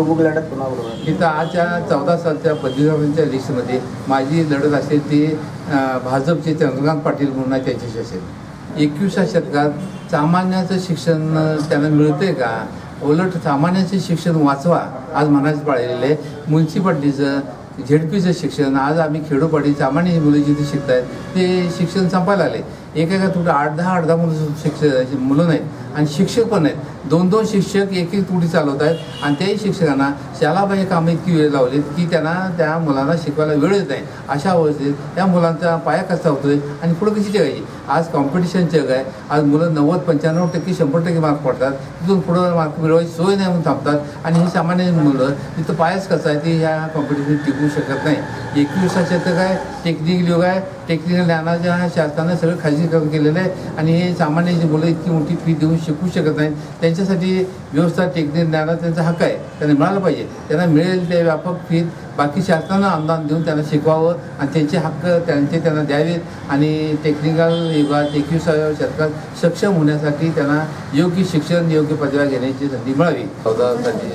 प्रमुख लढत कोणाबरोबर इथं आजच्या चौदा सालच्या पदवीधरांच्या लिस्टमध्ये माझी लढत असेल ती भाजपचे चंद्रकांत पाटील म्हणून आहे त्यांच्याशी असेल. एकविसा शतकात सामान्याचं शिक्षण त्यांना मिळतंय का? उलट सामान्याचे शिक्षण वाचवा आज म्हणायचं पाळलेलं आहे. म्युन्सिपाल्टीचं झेडपीचं शिक्षण आज आम्ही खेडोपाडी सामान्य मुलं जिथे शिकत आहेत ते शिक्षण संपायला आले एका एका तुकडं आठ दहा आठ दहा मुलं शिक्षक मुलं नाहीत आणि शिक्षक पण आहेत दोन दोन शिक्षक एक एक तुटी चालवत आहेत. आणि त्याही शिक्षकांना शालाबाह्य कामं इतकी वेळ लावलीत की त्यांना त्या मुलांना शिकवायला वेळ येत नाही. अशा अवस्थेत त्या मुलांचा पाया कसा होतोय आणि पुढे कशी जगायची आज कॉम्पिटिशन जग आहे. आज मुलं नव्वद पंच्याण्णव टक्के शंभर टक्के मार्क पडतात. तिथून पुढं मार्क मिळवायची सोय नाही म्हणून थांबतात. आणि ही सामान्य मुलं तिथं पायाच कसा आहे ती ह्या कॉम्पिटिशन टिकू शकत नाही. एकविसा शतक आहे टेक्निकल युग आहे. टेक्निकल ज्ञानाच्या शासनानं सगळं खाजगीकरण केलेलं आहे. आणि हे सामान्य जी मुलं इतकी मोठी फी देऊन शिकू शकत नाहीत. त्यांच्यासाठी व्यवस्था टेक्निकल ज्ञानात त्यांचा हक्क आहे. त्यांना मिळालं पाहिजे. त्यांना मिळेल ते व्यापक फीत. बाकी शासनानं अनुदान देऊन त्यांना शिकवावं आणि त्यांचे हक्क त्यांचे त्यांना द्यावेत आणि टेक्निकल युगात एकविसाव्या शतकात सक्षम होण्यासाठी त्यांना योग्य शिक्षण योग्य पदव्या घेण्याची संधी मिळावी. चौदा साली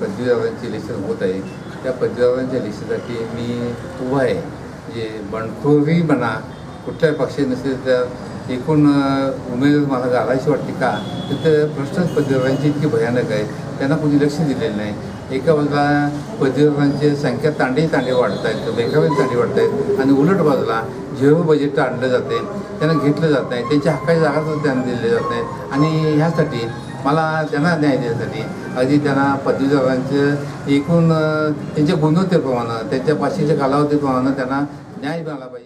पदवीधरांची लिस्ट होत आहे त्या पदवीधरांच्या लिस्टसाठी मी उभा आहे. जे बंडखोरी म्हणा कुठल्याही पक्षात नसेल तर एकूण उमेद मला घालायची वाटते का? तर प्रश्नच पदवीधरांची इतकी भयानक आहे. त्यांना कोणी लक्ष दिलेलं नाही. एका बाजूला पदवीधरांची संख्या तांडे तांडे वाढत आहेत बेकामी तांडे वाढत आहेत आणि उलट बाजूला जेव्हा बजेट आणलं जाते त्यांना घेतलं जात नाही. त्यांच्या हक्काच्या जागा त्यांना दिले जात नाहीत आणि ह्यासाठी मला त्यांना न्याय देण्यासाठी अगदी त्यांना पदवीधरांचं एकूण त्यांच्या गुणवत्तेप्रमाणे त्यांच्या पाचशेच्या कालावधीप्रमाणे त्यांना न्याय मिळाला पाहिजे.